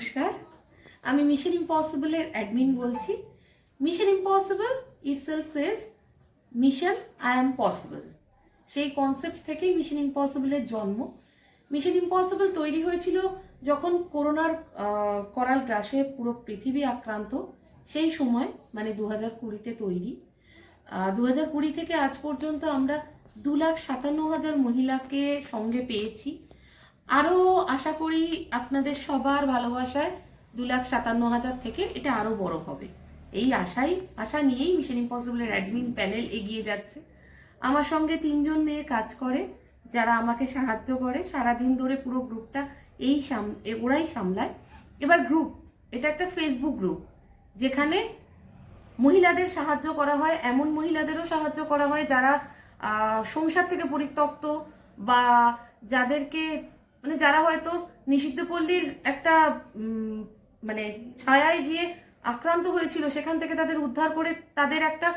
নমস্কার। আমি মিশন ইম্পসিবলের অ্যাডমিন বলছি। Mission impossible itself says mission I am possible সেই কনসেপ্ট থেকেই মিশন ইম্পসিবলের জন্ম। মিশন ইম্পসিবল তৈরি হয়েছিল যখন করোনার করাল গ্রাসে পুরো পৃথিবী আক্রান্ত। সেই সময় মানে দু হাজার কুড়িতে তৈরি। দু হাজার কুড়ি থেকে আজ পর্যন্ত আমরা দু লাখ সাতান্ন হাজার মহিলাকে সঙ্গে পেয়েছি। আরও আশা করি আপনাদের সবার ভালোবাসায় দু লাখ সাতান্ন হাজার থেকে এটা আরও বড় হবে। এই আশাই, আশা নিয়েই মিশন ইম্পসিবলের অ্যাডমিন প্যানেল এগিয়ে যাচ্ছে। আমার সঙ্গে তিনজন মেয়ে কাজ করে, যারা আমাকে সাহায্য করে, সারাদিন ধরে পুরো গ্রুপটা এই সাম ওরাই সামলায়। এবার গ্রুপ এটা একটা ফেসবুক গ্রুপ যেখানে মহিলাদের সাহায্য করা হয়, এমন মহিলাদেরও সাহায্য করা হয় যারা সংসার থেকে পরিত্যক্ত বা যাদেরকে মানে যারা হয়তো নিষিদ্ধ পল্লীর একটা মানে ছায়ায় গিয়ে আক্রান্ত হয়েছিল, সেখান থেকে তাদের উদ্ধার করে তাদের একটা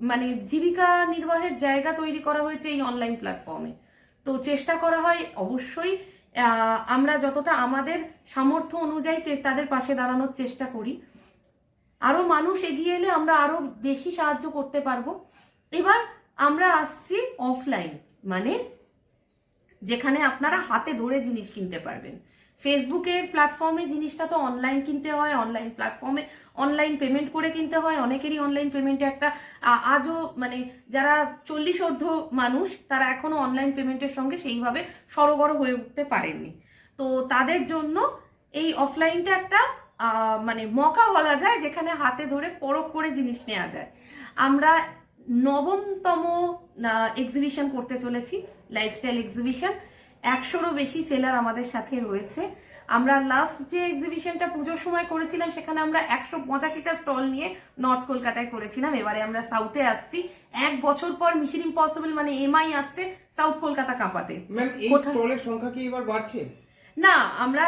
মানে জীবিকা নির্বাহের জায়গা তৈরি করা হয়েছে এই অনলাইন প্ল্যাটফর্মে তো চেষ্টা করা হয় অবশ্যই আমরা যতটা আমাদের সামর্থ্য অনুযায়ী তাদের পাশে দাঁড়ানোর চেষ্টা করি। আরও মানুষ এগিয়ে এলে আমরা আরও বেশি সাহায্য করতে পারব। এবার আমরা আসছি অফলাইন মানে যেখানে আপনারা হাতে ধরে জিনিস কিনতে পারবেন। ফেসবুকের প্ল্যাটফর্মে জিনিসটা তো অনলাইন কিনতে হয় অনলাইন প্ল্যাটফর্মে অনলাইন পেমেন্ট করে কিনতে হয়। অনেকেরই অনলাইন পেমেন্টে একটা আজও মানে যারা চল্লিশ অর্ধ মানুষ, তারা এখনও অনলাইন পেমেন্টের সঙ্গে সেইভাবে সরগর হয়ে উঠতে পারেননি। তো তাদের জন্য এই অফলাইনটা একটা মানে মকা বলা যায়, যেখানে হাতে ধরে পরখ করে জিনিস নেওয়া যায়। আমরা নবমতম এক্সিবিশন করতে চলেছি লাইফস্টাইল এক্সিবিশন একশোরও বেশি সেলার আমাদের সাথে রয়েছে। আমরা লাস্ট যে এক্সিবিশনটা পুজোর সময় করেছিলাম সেখানে আমরা একশো পঁচাশিটা স্টল নিয়ে নর্থ কলকাতায় করেছিলাম। এবারে আমরা সাউথে আসছি। এক বছর পর মিশন ইম্পসিবল মানে এমআই আসছে সাউথ কলকাতা কাঁপাতে? স্টলের সংখ্যা কি এবার বাড়ছে? না আমরা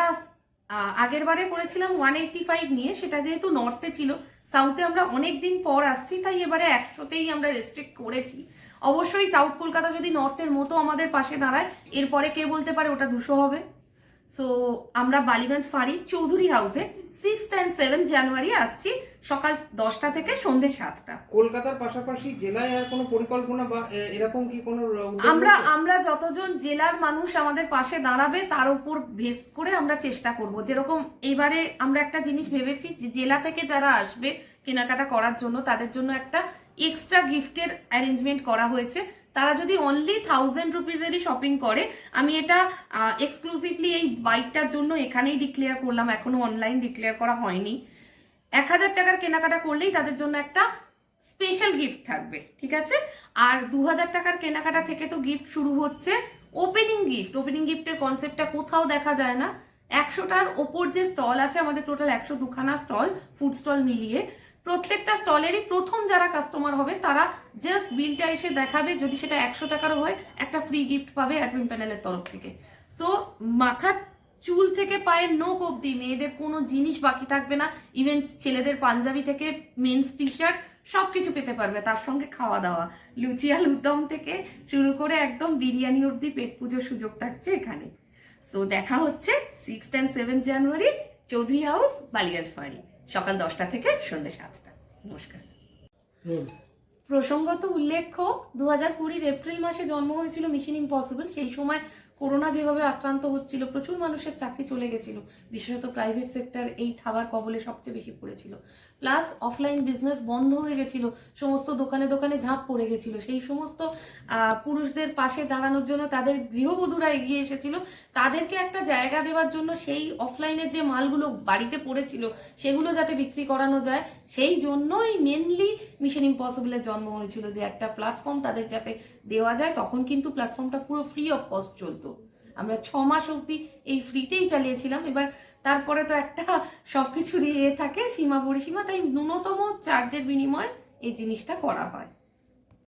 আগের বারে করেছিলাম ওয়ান এইটটি ফাইভ নিয়ে সেটা যেহেতু নর্থে ছিল। সাউথে আমরা অনেক দিন পর আসছি তাই এবারে একশোতেই আমরা রেস্ট্রিক্ট করেছি। অবশ্যই সাউথ কলকাতা যদি নর্থের মতো আমাদের পাশে দাঁড়ায় এরপরে কে বলতে পারে ওটা দুশো হবে। সো আমরা বালিগঞ্জ ফাড়ি চৌধুরী হাউসে সিক্স অ্যান্ড সেভেন জানুয়ারি আসছি সকাল দশটা থেকে সন্ধ্যে সাতটা। কলকাতার পাশাপাশি জেলায় আর কোনো পরিকল্পনা বা এরকম কি কোনো আমরা আমরা যতজন জেলার মানুষ আমাদের পাশে দাঁড়াবে তার উপর ভেস করে আমরা চেষ্টা করব। যেরকম এবারে আমরা একটা জিনিস ভেবেছি যে জেলা থেকে যারা আসবে কেনাকাটা করার জন্য তাদের জন্য একটা এক্সট্রা গিফটের অ্যারেঞ্জমেন্ট করা হয়েছে। তারা যদি অনলি থাউজেন্ড রুপিজেরই শপিং করে, আমি এটা এক্সক্লুসিভলি এই বাইকটার জন্য এখানেই ডিক্লেয়ার করলাম, এখনও অনলাইন ডিক্লেয়ার করা হয়নি। এক হাজার টাকার কেনাকাটা করলেই তাদের জন্য একটা স্পেশাল গিফট থাকবে, ঠিক আছে? আর দু হাজার টাকার কেনাকাটা থেকে তো গিফট শুরু হচ্ছে ওপেনিং গিফট ওপেনিং গিফটের কনসেপ্টটা কোথাও দেখা যায় না। একশোটার ওপর যে স্টল আছে, আমাদের টোটাল একশো দুখানা স্টল ফুড স্টল মিলিয়ে। প্রত্যেকটা স্টলেরই প্রথম যারা কাস্টমার হবে, তারা জাস্ট বিলটা এসে দেখাবে যদি সেটা একশো টাকারও হয়, একটা ফ্রি গিফট পাবে অ্যাডমিন প্যানেলের তরফ থেকে। সো মাথার চুল থেকে পায়ের নোক অবধি মেয়েদের কোনো জিনিস বাকি থাকবে না। ইভেন ছেলেদের পাঞ্জাবি থেকে মেন্স টি শার্ট সব কিছু পেতে পারবে, তার সঙ্গে খাওয়া দাওয়া লুচি আলুর দম থেকে শুরু করে একদম বিরিয়ানি অবধি পেট পুজোর সুযোগ থাকছে এখানে। সো দেখা হচ্ছে six and seven January Chowdhury house বালিয়াজ ফাঁড়ি সকাল দশটা থেকে সন্ধ্যে সাতটা নমস্কার। প্রসঙ্গত উল্লেখ্য দু হাজার কুড়ির এপ্রিল মাসে জন্ম হয়েছিল মিশন ইম্পসিবল সেই সময় করোনা যেভাবে আক্রান্ত হচ্ছিল, প্রচুর মানুষের চাকরি চলে গেছিল। বিশেষত প্রাইভেট সেক্টর এই থাবার কবলে সবচেয়ে বেশি পড়েছিল। প্লাস অফলাইন বিজনেস বন্ধ হয়ে গেছিল। সমস্ত দোকানে দোকানে ঝাঁপ পড়ে গেছিল। সেই সমস্ত পুরুষদের পাশে দাঁড়ানোর জন্য তাদের গৃহবধূরা এগিয়ে এসেছিল। তাদেরকে একটা জায়গা দেওয়ার জন্য সেই অফলাইনে যে মালগুলো বাড়িতে পড়েছিল, সেগুলো যাতে বিক্রি করানো যায়, সেই জন্যই মেনলি মিশন ইম্পসিবলের জন্ম হয়েছিল যে একটা প্ল্যাটফর্ম তাদের যাতে দেওয়া যায়, তখন কিন্তু প্ল্যাটফর্মটা পুরো ফ্রি অফ কস্ট চলতো। আমরা ছ মাস অবধি এই ফ্রিতেই চালিয়েছিলাম। এবার তারপরে তো একটা সব কিছুরই এ থাকে, সীমা পরিসীমা, তাই ন্যূনতম চার্জের বিনিময়ে এই জিনিসটা করা হয়।